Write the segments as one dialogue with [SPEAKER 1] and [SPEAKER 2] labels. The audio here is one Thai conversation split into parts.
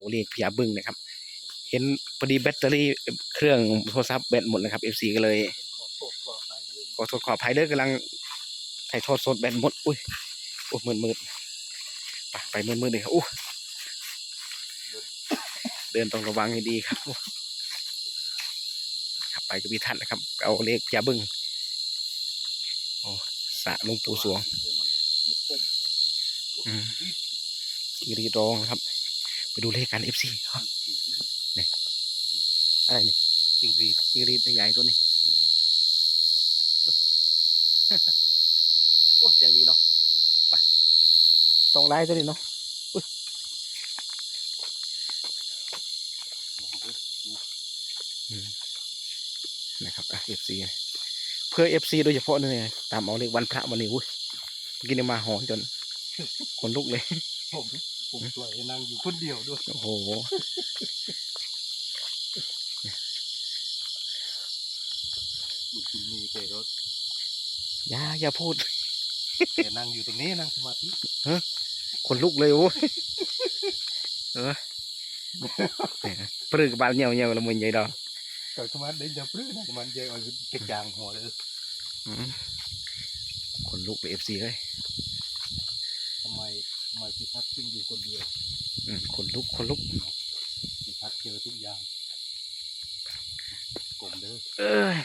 [SPEAKER 1] โอเรียกพยาบึ้งนะครับ เห็นพอดีแบตเตอรี่เครื่องโทรศัพท์แบตหมดนะครับ FC ก็เลยขอโทษขออภัยเด้อกำลังถ่ายทอดสดแบตหมดอุ้ยโอ้มืดมืดไปไปมืดมืดเลยครับอู้เดินต้องระวังให้ดีครับอู้ครับไปกับพี่ทัศน์นะครับ เอาเลขพยาบึ้งโอ้สระลวงปู่สวงอืมกีรีรองนะครับ ไปดูเลขกัน FC ครับนี่อะไรนี่
[SPEAKER 2] จิงรีด
[SPEAKER 1] กีรีใหญ่ตัวนี้โอ้เสียงดีเนาะไปสองลายตัวนี้เนาะอุ๊ยอืมนะครับอะ FC เพื่อ FC โดยเฉพาะนี่ไงตามเอาเลขวันพระวันนี้อุ้ยเมื่อกินนี่มาหอนจนคนลุกเลย
[SPEAKER 2] ผม ผมปล่อยให้นั่งอยู่คนเดียวด้วย
[SPEAKER 1] โอ้โห
[SPEAKER 2] ลูกคุณมีแกก็
[SPEAKER 1] อย่าอย่าพูด
[SPEAKER 2] แกนั่งอยู่ตรงนี้นั่งสมาธิ
[SPEAKER 1] คนลุกเลยโอ้ยเออเนี่ยปรึกบาลเหี่ยวเหี่ยวละมุนใหญ่ดอก
[SPEAKER 2] ก็สมาธิเดินจะปลื้มนะมันเยอะเอากระจางหัวเลย
[SPEAKER 1] อืมคนลุกไปเอฟซีเลย
[SPEAKER 2] ทำไมทำ ไมพี่ทัศน์จึงอยู่คนเดียว
[SPEAKER 1] อืมคนลุกคนลุก
[SPEAKER 2] พี่ทัศน์เจอทุกอย่างกลมเด้อ
[SPEAKER 1] เอ้ย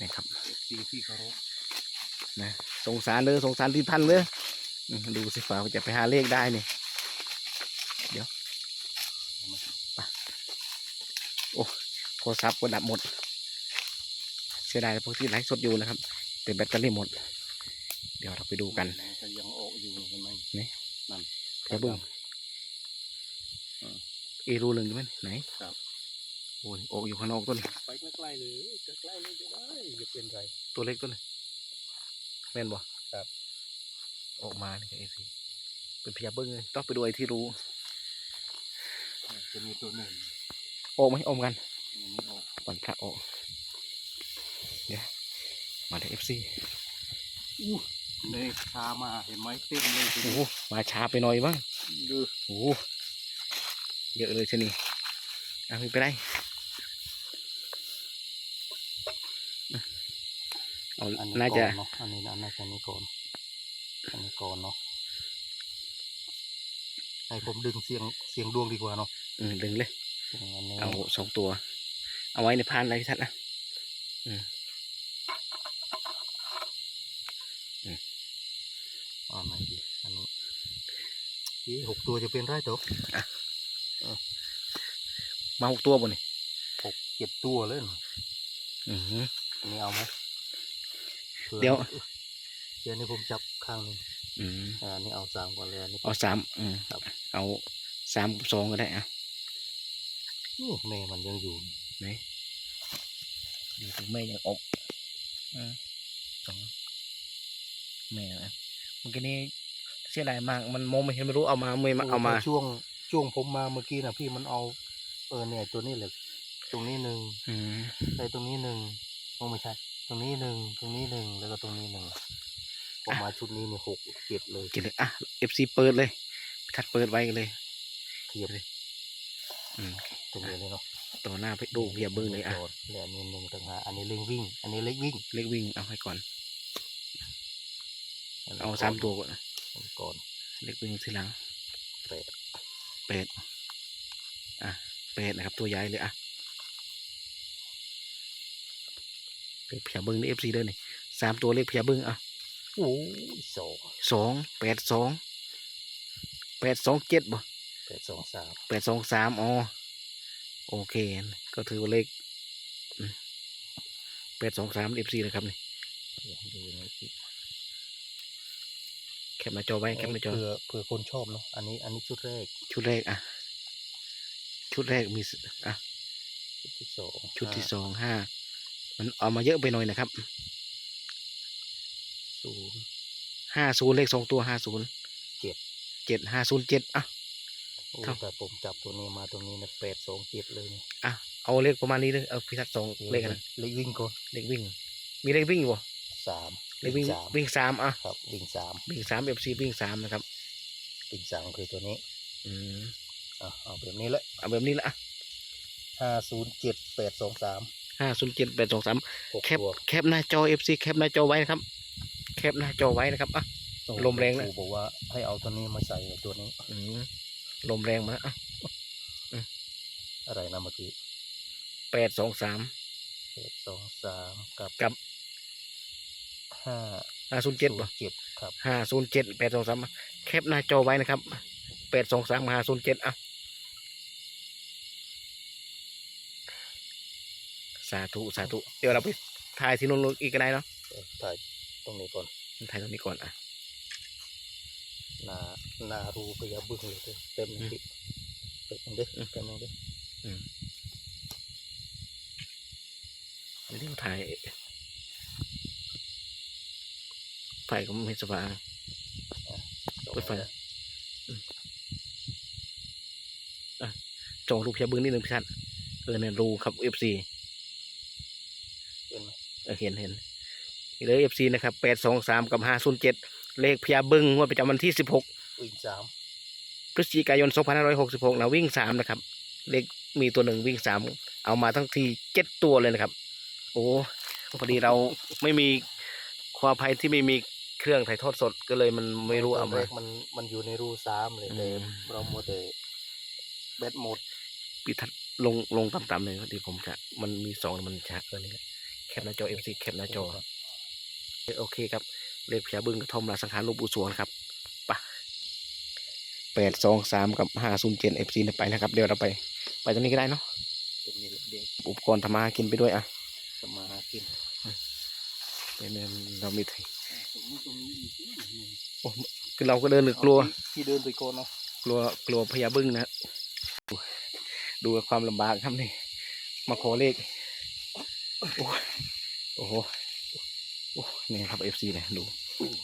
[SPEAKER 1] นะครับ
[SPEAKER 2] ซีที่เคารพ
[SPEAKER 1] นะสงสารเลยสงสารที่ท่านเลยอืมดูสิฝ่าว่าจะไปหาเลขได้นี่เดี๋ยวไปโอ้โทรศัพท์ก็ดับหมด เสียดายพวกที่ไลฟ์สดอยู่นะครับแต่แบตเตอรี่หมด เดี๋ยวเราไปดูกัน
[SPEAKER 2] ก็ยังออกอยู่เห็นไหม
[SPEAKER 1] ไปเบิ้งเอรูหนึ่งใช่ไหมไหน
[SPEAKER 2] ครับ
[SPEAKER 1] โอ้ยออกอยู่ข้างนอกต้น
[SPEAKER 2] ไปใกล้ๆเลยใกล้ๆเลยจะได้จะเป็นไร
[SPEAKER 1] ตัวเล็กต้นแม่นบ่
[SPEAKER 2] ครับ
[SPEAKER 1] ออกมาเนี่ยเอซีเป็นพยาเบิ้งเลยต้องไปดูไอ้ที่รู้
[SPEAKER 2] จะมีตัวหนึ่ง
[SPEAKER 1] ออกไหมออกกัน
[SPEAKER 2] อันนี้ออก
[SPEAKER 1] ก่อนพระออกเดี๋ยวมาเลยเอฟซี
[SPEAKER 2] อู้ เลยพามาเห็นไหมเต็มเลยที
[SPEAKER 1] โอ้
[SPEAKER 2] นี้
[SPEAKER 1] โหมาช้าไปหน่อยบ้าง
[SPEAKER 2] ดู
[SPEAKER 1] โอ้โหเยอะเลยชะนี่เอาไปได้เอา
[SPEAKER 2] อันนี้
[SPEAKER 1] น่า
[SPEAKER 2] ก่
[SPEAKER 1] จะ
[SPEAKER 2] อนเนาะอันนี้นะน่าจะนี่ก่อนอันนี้ก่อนเนาะให้ผมดึงเสียงเสียงดวงดีกว่าเนาะ
[SPEAKER 1] อืมดึงเลย
[SPEAKER 2] เสียงอันนี้
[SPEAKER 1] เอาสองตัว เอาไว้ในพานอะไรพี่ทัศน์นะ
[SPEAKER 2] อ่าไหนดีอันนี้ ที่หกตัวจะเป็นไรตัว
[SPEAKER 1] มาหกตัวบนนี่
[SPEAKER 2] หกเจ็ดตัวเลยนะ
[SPEAKER 1] อือหือ
[SPEAKER 2] อันนี้เอาไหมผื่อ
[SPEAKER 1] เดี๋ยว
[SPEAKER 2] เดี๋ยวนี้ผมจับข้างหนึง
[SPEAKER 1] อืม
[SPEAKER 2] อ่าอันนี้เอาสามก่อนเลยอันนี้
[SPEAKER 1] เอาสามอืม
[SPEAKER 2] ครับ
[SPEAKER 1] เอาสามกับสองก็ได้อะ
[SPEAKER 2] อู้แม่มันยังอยู่
[SPEAKER 1] ไหนดูถึงแม่ยังอกอืมสองแม่นะเมื่อกี้นี้เสียดายมาก มันมองไม่เห็นไม่รู้เอามาไม่มาเอามา
[SPEAKER 2] ช่วงช่วงผมมาเมื่อกี้นะพี่มันเอาเออเนี่ยตัวนี้เลยตรงนี้หนึ่ง
[SPEAKER 1] อืม
[SPEAKER 2] ใช่ตรงนี้หนึ่งโอ้ไม่ใช่ ตรงนี้หนึ่งตรงนี้หนึ่งแล้วก็ตรงนี้หนึ่งผมมาชุดนี้เนี่ยหกเจ็ดเลย
[SPEAKER 1] กินเลยอะเอฟซีเปิดเลยทัดเปิดไว้เลย
[SPEAKER 2] เทียบเลย
[SPEAKER 1] อืม
[SPEAKER 2] ตรงนี้เลยเนาะ
[SPEAKER 1] ต่อหน้าไปดูเพียเบิ้งเลยอะ
[SPEAKER 2] โดดแล้วอันนี้หนึ่งต่างหากอันนี้เล็งวิ่ง อันนี้เล็กวิ่ง
[SPEAKER 1] เล็กวิ่งเอาให้ก่อน
[SPEAKER 2] นนี้
[SPEAKER 1] เอาสามตัวก่อน
[SPEAKER 2] อั นนี้ก่อน
[SPEAKER 1] เล็กวิ่งทีหลัง
[SPEAKER 2] แปด
[SPEAKER 1] เป็ดอะเป็ดนะครับตัวใหญ่เลยอะเลขเพียเบิ้งนี่เอฟซีเด้อนี่สามตัวเลขเพียเบิ้งอะ
[SPEAKER 2] โอ้ยสอง
[SPEAKER 1] สองแปดสองแปดสองเจ็ดบ่
[SPEAKER 2] แปดสองสาม
[SPEAKER 1] แปดสองสามอ๋อโอเค ก็ถือว่าเลขแปดสองสามเอฟซีนะครับนี่
[SPEAKER 2] เดี๋ยวดูนะพี่
[SPEAKER 1] แค ปหน้าจอไว้แคปหน้าจอ
[SPEAKER 2] เผื่อเผื่อคนชอบเนาะอันนี้อันนี้ชุดแรก
[SPEAKER 1] ชุดแรกอะ ชุดแรกมีสอะ
[SPEAKER 2] ชุดที่สอง
[SPEAKER 1] ชุดที่
[SPEAKER 2] ห้า
[SPEAKER 1] สองห้ามันเอามาเยอะไปหน่อยนะครับ
[SPEAKER 2] ศูนย์
[SPEAKER 1] ห้าศูนย์เลขสองตัวห้าศูนย์
[SPEAKER 2] เจ็ด
[SPEAKER 1] เจ็ดห้าศูนย์เจ็ดอะ
[SPEAKER 2] โอ้
[SPEAKER 1] ครับ
[SPEAKER 2] แต่ผมจับตัวนี้มาตรงนี้นะแปดสองเจ็ดเลยเนี่ย
[SPEAKER 1] อะเอาเลขประมาณนี้เลยเอาพิทักษ์สองเลขอะไร
[SPEAKER 2] เลขวิ่งก่อน
[SPEAKER 1] เลขวิ่ง มีเลขวิ่งอยู่บ่
[SPEAKER 2] สาม
[SPEAKER 1] เลขวิ่ง
[SPEAKER 2] สาม
[SPEAKER 1] วิ่งสามอะ
[SPEAKER 2] ครับวิ่งสาม
[SPEAKER 1] วิ่งสามเอฟซีวิ่งสามนะครับ
[SPEAKER 2] วิ่งสามคือตัวนี้
[SPEAKER 1] อืม
[SPEAKER 2] อะเอาแบบนี้แหละ
[SPEAKER 1] เอาแบบนี้ละ
[SPEAKER 2] ห้าศูนย์เจ็ดแปดสองสาม
[SPEAKER 1] ห้าศูนย์เจ็ดแปดสองสาม
[SPEAKER 2] หก
[SPEAKER 1] แคป
[SPEAKER 2] ตัว
[SPEAKER 1] แคปหน้าจอ FC แคปหน้าจอไว้นะครับ แคปหน้าจอไว้นะครับอะลมแรงนะ
[SPEAKER 2] คบอกว่าให้เอาตัวนี้มาใส่ตัวนี้
[SPEAKER 1] อืมลมแรงมาแล้วอะ
[SPEAKER 2] อะไรนะเมื่อกี้
[SPEAKER 1] แปดสองสาม
[SPEAKER 2] แปดสองสามกับ
[SPEAKER 1] กับ
[SPEAKER 2] ห้า
[SPEAKER 1] ห้าศูนย์เจ็ดป่ะ
[SPEAKER 2] เจ็ดครับ
[SPEAKER 1] ห้าศูนย์เจ็ดแปดสองสามแคปหน้าจอไว้นะครับแปดสองสามห้าศูนย์เจ็ดอะสาธุสาธุเดี๋ยวเราไปถ่ายที่นู้นอีกก็ได้เนาะ
[SPEAKER 2] เดี๋ยวถ่ายตรงนี้ก่อน
[SPEAKER 1] ถ่ายตรงนี้ก่อนอะ
[SPEAKER 2] หนาหนารูพยาบึ้งเลยเด้อเต็มหนึ่งดิเต็มหนึ่งเด้อ
[SPEAKER 1] อืม
[SPEAKER 2] เต็มหนึ่งเด้อ
[SPEAKER 1] เดี๋ยวถ่าย ไฟก็ไม่สว่างเปิดไฟจองรูปพยาบึ้งนิดนึงพี่ชันเออเนี่ยรูครับ FC
[SPEAKER 2] เป็นไหม
[SPEAKER 1] เออเห็นเห็นนี่เลย FC นะครับแปดสองสามกับห้าศูนย์เจ็ดเลขพยาบึ้งงวดประจำวันที่สิบหก
[SPEAKER 2] วิ่งสาม
[SPEAKER 1] พฤศจิกายน2566นะวิ่งสามนะครับ เลขมีตัวหนึ่งวิ่งสามเอามาทั้งทีเจ็ดตัวเลยนะครับ โอ้พอดีเราไม่มีความภัยที่ไม่มี เครื่องถ่ายทอดสดก็เลยมันไม่รู้
[SPEAKER 2] ต
[SPEAKER 1] เอา
[SPEAKER 2] น
[SPEAKER 1] มา
[SPEAKER 2] แรกมันมันอยู่ในรูสามเลย
[SPEAKER 1] อืม
[SPEAKER 2] แต่เราโมเดแบตหมด
[SPEAKER 1] ปิดทัดลงลงต่ำๆเลยที่ผมจะมันมีสองมันช้าเกินนี่แหละแคปหน้าจอ FC แคปหน้าจอโอเคครับเลขพยาบึ้งกระทอมลาสังขารหลูกปู่สวงครับไปแปดสองสามกับห้าศูนย์เจ็ด FC ไปนะครับ เดี๋ยวเราไป ไปตรงนี้ก็ได้เนาะ
[SPEAKER 2] ตรงนี้เด็ก
[SPEAKER 1] อุปกรณ์ทำมาหากินไปด้วยอะ
[SPEAKER 2] จะมาหากิน
[SPEAKER 1] เป็นเรามีไทย
[SPEAKER 2] ตรงนี้ตรงนี้อีกนิดหนึ่ง
[SPEAKER 1] โอ้คือเราก็เดินหรือกลัว
[SPEAKER 2] เอาที่ที่เดินไปก่อนเนาะ
[SPEAKER 1] กลัวกลัวพญาบึ้งนะดูดูความลำบากครับนี่ มาขอเลข โอ้ยโอ้โหโอ้นี่ครับเอฟซีเนี่ยดู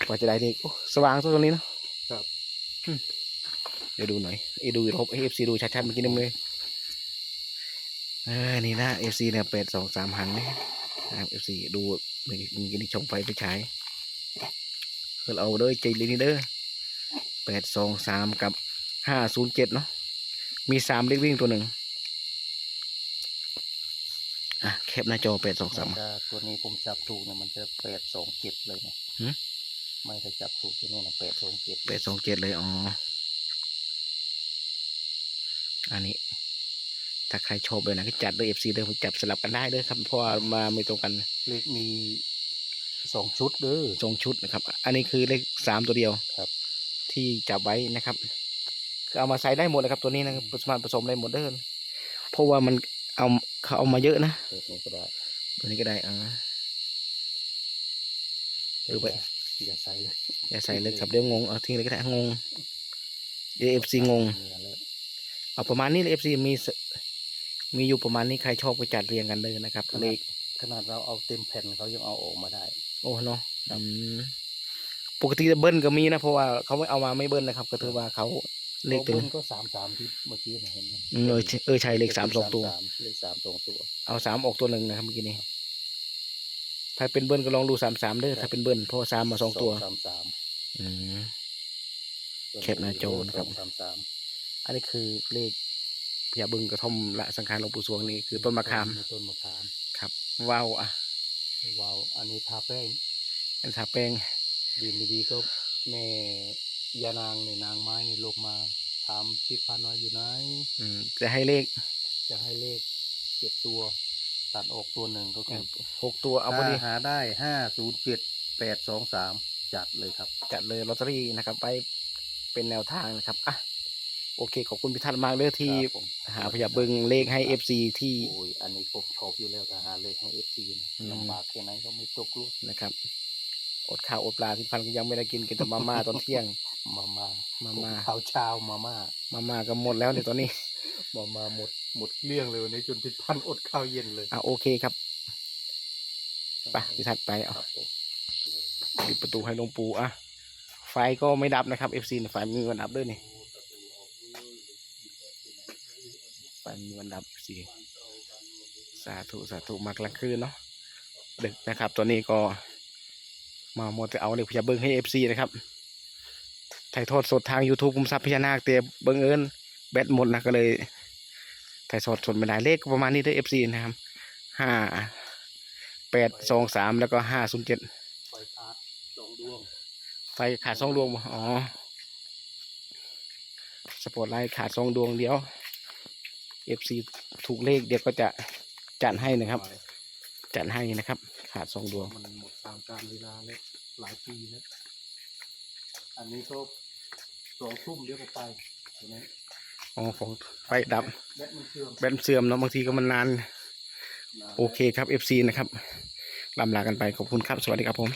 [SPEAKER 1] กว่าจะได้เลขโอ้สว่างตัวตรงนี้เนอะอืมเดี๋ยวดูหน่อยเอดูรบเอฟซีดูชัดๆเมื่อกี้นี่เลยเออนี่นะเอฟซีเนี่ยเป็ดสองสามหันนี่นะครับเอฟซีดูเมื่อกี้เมื่อกี้นี่ช่องไฟไปฉา ยคือเอาเด้อใจเลยนี่เด้อแปดสองสามกับห้าศูนย์เจ็ดเนาะมีสามเลขวิ่งตัวหนึ่งอะแคปหน้าจอแปดสองสาม
[SPEAKER 2] ถ้าตัวนี้ผมจับถูกเนี่ยมันจะแปดสองเจ็ดเลยนะ
[SPEAKER 1] หืม
[SPEAKER 2] ไม่ถ้าจับถูกตัวนี้นะแปดสองเจ็ด
[SPEAKER 1] แปดสองเจ็ดเลยอ๋ออันนี้ ถ้าใครชอบเลยนะก็จัดด้วยเอฟซีเดิมจับสลับกันได้เด้อครับเพราะว่ามาไม่ตรงกัน
[SPEAKER 2] เลขมี สองชุดเด้อ
[SPEAKER 1] ทรงชุดนะครับ อันนี้คือเลขสามตัวเดียว
[SPEAKER 2] ครับ
[SPEAKER 1] ที่จับไว้นะครับคือเอามาใส่ได้หมดนะครับตัวนี้นะครับสามารถผสมได้หมดเด้อเพราะว่ามันเอาเขาเอามาเยอะนะ
[SPEAKER 2] เลขนี้ก็ได้
[SPEAKER 1] ตัวนี้ก็ได้อ่าเออไป
[SPEAKER 2] อย่าใส่เลย
[SPEAKER 1] อย่าใส่เลยครับเดี๋ยวงงเอาทิ้งเลยก็ได้งงเดี๋ยวเอฟซีงง
[SPEAKER 2] เนี่ยเลย
[SPEAKER 1] เอาประมาณนี้เอฟซีมีสมีอยู่ประมาณนี้ใครชอบก็จัดเรียงกันเลยนะครับเลข
[SPEAKER 2] ขนาดเราเอาเต็มแผ่นเขายังเอาออกมาได้
[SPEAKER 1] โอ้เนาะ
[SPEAKER 2] ครับ
[SPEAKER 1] อืมปกติจะเบิ้ลก็มีนะเพราะว่าเขาไม่เอามาไม่เบิ้ลนะครับ ก็ถือว่าเขาเลข
[SPEAKER 2] ตัว
[SPEAKER 1] ตึง
[SPEAKER 2] เบิ้ลก็สามสามที่เมื่อกี้เห็นไหม
[SPEAKER 1] อืมเออใช่เออใช่เลขสามสองตัวา
[SPEAKER 2] มเลขสามสองตัว
[SPEAKER 1] เอาสามออกตัวหนึ่งนะครับเมื่อกี้นี้ ถ้าเป็นเบิ้ลก็ลองดูสามสามเด้อถ้าเป็นเบิ้ลเพราะว่าสามมาสองตัว
[SPEAKER 2] สามสาม
[SPEAKER 1] อืม
[SPEAKER 2] ตัว
[SPEAKER 1] แคปหน้าจอนะครับ
[SPEAKER 2] สองสามสาม
[SPEAKER 1] อันนี้คือเลขพญาบึงกระท่อมละสังขารหลวงปู่สวงนี่คือต้นมะขาม
[SPEAKER 2] ต้นมะขาม
[SPEAKER 1] ครับ ว้าวอะ
[SPEAKER 2] ว้าวอันนี้ทาแป้ง
[SPEAKER 1] อันทาแป้ง
[SPEAKER 2] ดีไม่ดีก็แม่ยานางในนางไม้ในลงมาถามทิศพันน้อยอยู่ไหน
[SPEAKER 1] อืมจะให้เลข
[SPEAKER 2] จะให้เลขเจ็ดตัว ตัดออกตัวหนึ่งก็คือ
[SPEAKER 1] หกตัวเอาพอ
[SPEAKER 2] ถ้า
[SPEAKER 1] ดี
[SPEAKER 2] หาได้ห้าศูนย์เจ็ดแปดสองสามจัดเลยครับ
[SPEAKER 1] จัดเลยลอตเตอรี่นะครับ ไปเป็นแนวทางนะครับอะ โอเค ขอบคุณพิทัศน์มากเลยที่
[SPEAKER 2] ครับผม
[SPEAKER 1] หาพญาบึงเลขให้เอฟซีที่
[SPEAKER 2] โอ้ยอันนี้ผมชอบอยู่แล้วถ้าหาเลขให้เอฟซีนะ
[SPEAKER 1] อืม
[SPEAKER 2] ลำบากแค่ไหนก็ไม่ตกลูก
[SPEAKER 1] นะครับ อดข้าวอดปลาพิพันธ์ก็ยังไม่ได้กินกินแต่มาม่าตอนเที่ยง
[SPEAKER 2] มามา
[SPEAKER 1] มา
[SPEAKER 2] มา
[SPEAKER 1] ม่า
[SPEAKER 2] ข้าวเช้ามาม่า
[SPEAKER 1] มาม่าก็หมดแล้วเนี่ยตอนนี้
[SPEAKER 2] มามาหมดหมดเกลี้ยงเลยวันนี้จนทิศพันอดข้าวเย็นเลย
[SPEAKER 1] อะโอเคครับไปพิทัศน์ไปเอา
[SPEAKER 2] ครับผม
[SPEAKER 1] ปิดประตูให้หลวงปู่อะ ไฟก็ไม่ดับนะครับเอฟซีไฟมีวันดับด้วยนี่ ไฟมีวันดับเอฟซีสาธุสาธุมากลางคืนเนาะดึกนะครับตอนนี้ก็มาหมดจะเอาเด็กพญาเบิ้งให้เอฟซีนะครับถ่ายทอดสดทาง YouTube คุมทรัพย์พญานาคเตียเบิ้งเอิญแบตหมดนะก็เลยถ่ายสดสดไม่ได้เลขประมาณนี้เด้อ FC นะครับห้าแปดสองสามแล้วก็ห้าศูนย์เจ็ด
[SPEAKER 2] ไฟฟ้าสองดวง
[SPEAKER 1] ไฟขาดสองดวงอ๋อสปอร์ตไลท์ขาดสองดวงเดียว FC ถูกเลขเดี๋ยวก็จะจัดให้นะครับ จัดให้นะครับ ขาดสองดวง
[SPEAKER 2] มันหมดตามการเวลาแล้วหลายปีแล้วอันนี้ก็สองทุ่มเดี๋ยวก็ไปเห็นไหม
[SPEAKER 1] อ๋อของไฟดับ
[SPEAKER 2] แบตมันเชื่อม
[SPEAKER 1] แบตเสื่อมเนาะบางทีก็มันนาน
[SPEAKER 2] นาน
[SPEAKER 1] โอเคครับ FC นะครับลำลากันไปขอบคุณครับ สวัสดีครับผม